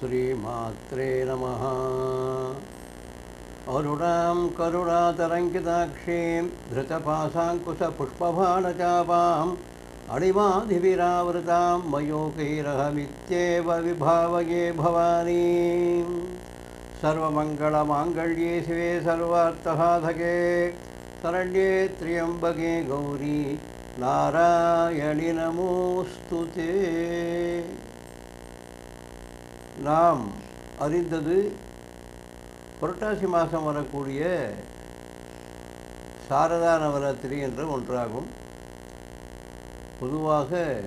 श्रीमात्रे नमः। अरुणां करुणातरङ्किताक्षीं धृतपाशाङ्कुशपुष्पभाणचापाम् अणिमाधिविरावृतां मयोकैरहमित्येव विभावये भवानी। सर्वमङ्गलमाङ्गल्ये शिवे सर्वार्थसाधके शरण्ये त्र्यम्बके गौरी नारायणि नमोऽस्तु ते। நாம் அறிந்தது புரட்டாசி மாதம் வரக்கூடிய சாரதா நவராத்திரி என்ற ஒன்றாகும். பொதுவாக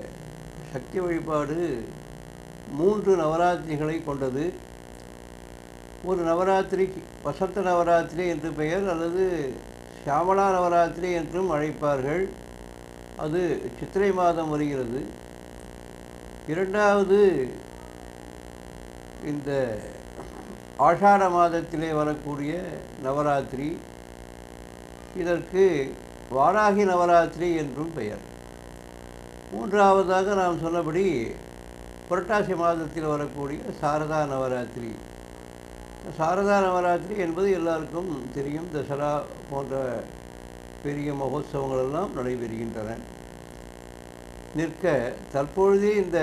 சக்தி வழிபாடு மூன்று நவராத்திரிகளை கொண்டது. ஒரு நவராத்திரி வசந்த நவராத்திரி என்று பெயர் அல்லது சியாமலா நவராத்திரி என்றும் அழைப்பார்கள். அது சித்திரை மாதம் வருகிறது. இரண்டாவது இந்த ஆஷாட மாதத்திலே வரக்கூடிய நவராத்திரி இதற்கு வாராகி நவராத்திரி என்றும் பெயர். மூன்றாவதாக நாம் சொன்னபடி புரட்டாசி மாதத்தில் வரக்கூடிய சாரதா நவராத்திரி. சாரதா நவராத்திரி என்பது எல்லாருக்கும் தெரியும். தசரா போன்ற பெரிய மகோத்சவங்களெல்லாம் நடைபெறுகின்றன. நிற்க தற்பொழுதே இந்த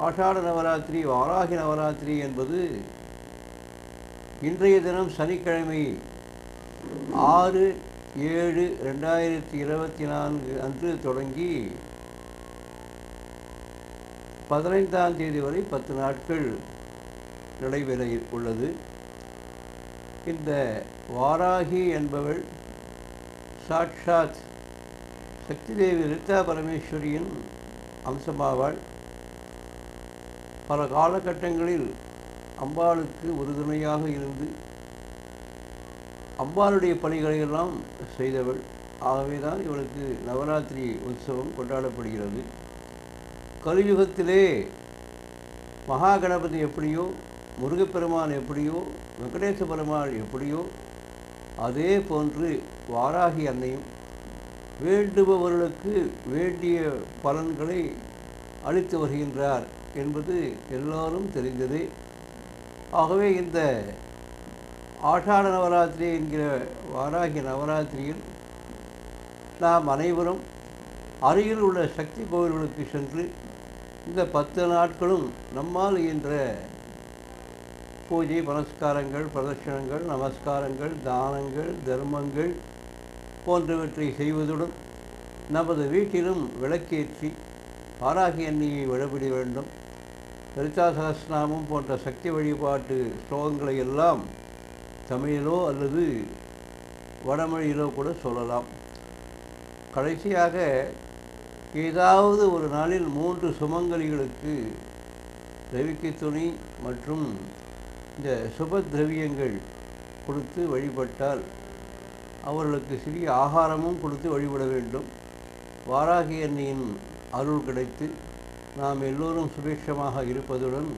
ஆஷாட நவராத்திரி வாராகி நவராத்திரி என்பது இன்றைய தினம் சனிக்கிழமை ஆறு ஏழு ரெண்டாயிரத்தி இருபத்தி நான்கு அன்று தொடங்கி பதினைந்தாம் தேதி வரை பத்து நாட்கள் நடைபெற உள்ளது. இந்த வாராகி என்பவள் சாட்சாத் சக்திதேவி ரித்தா பரமேஸ்வரியின் அம்சமாவாள் பல காலகட்டங்களில் அம்பாளுக்கு உறுதுணையாக இருந்து அம்பாளுடைய பணிகளையெல்லாம் செய்தவள். ஆகவே தான் இவளுக்கு நவராத்திரி உற்சவம் கொண்டாடப்படுகிறது. கலியுகத்திலே மகா கணபதி எப்படியோ முருகப்பெருமான் எப்படியோ வெங்கடேச பெருமாள் எப்படியோ அதே போன்று வாராகி அன்னையும் வேண்டுபவர்களுக்கு வேண்டிய பலன்களை அளித்து வருகின்றார் என்பது எல்லாரும் தெரிந்தது. ஆகவே இந்த ஆஷாட நவராத்திரி என்கிற வாராகி நவராத்திரியில் நாம் அனைவரும் அருகில் உள்ள சக்தி கோவில்களுக்கு சென்று இந்த பத்து நாட்களும் நம்மால் இயன்ற பூஜை புனஸ்காரங்கள் பிரதட்சணங்கள் நமஸ்காரங்கள் தானங்கள் தர்மங்கள் போன்றவற்றை செய்வதுடன் நமது வீட்டிலும் விளக்கேற்றி ஆராகி அன்னியை வழிபட வேண்டும். லலிதா சகஸ்நாமம் போன்ற சக்தி வழிபாட்டு ஸ்லோகங்களை எல்லாம் தமிழிலோ அல்லது வடமொழியிலோ கூட சொல்லலாம். கடைசியாக ஏதாவது ஒரு நாளில் மூன்று சுமங்கலிகளுக்கு ரவிக்கு துணி மற்றும் இந்த சுப திரவியங்கள் கொடுத்து வழிபட்டால் அவர்களுக்கு சிறிய ஆகாரமும் கொடுத்து வழிபட வேண்டும். வாராகி அன்னியின் அருள் கிடைத்து நாம் எல்லோரும் சுபேட்சமாக இருப்பதுடன்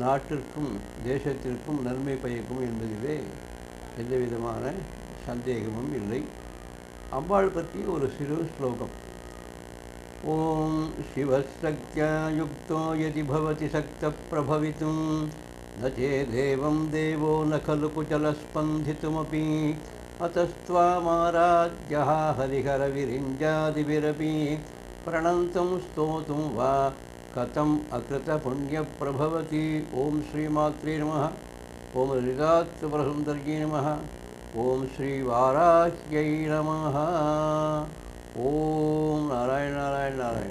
நாட்டிற்கும் தேசத்திற்கும் நன்மை பயக்கும் என்பதிலே எந்தவிதமான சந்தேகமும் இல்லை. அம்பாள் பற்றி ஒரு சிறு ஸ்லோகம். ஓம் சிவசக்தியா யுக்தோ யதி பவதி சக்த பிரபவித்தும் न चेदेवं देवो न खलु कुचलस्पन्दितुमपि अतस्त्वामाराध्यः हरिहरविरिञ्जादिभिरपि। प्रणन्तं स्तोतुं वा कथम् अकृतपुण्यप्रभवति। ॐ श्रीमात्रे नमः। ॐ ललितात्प्रसुन्दर्यै नमः। ॐ श्रीवाराह्यै नमः। ॐ नारायण नारायण नारायण।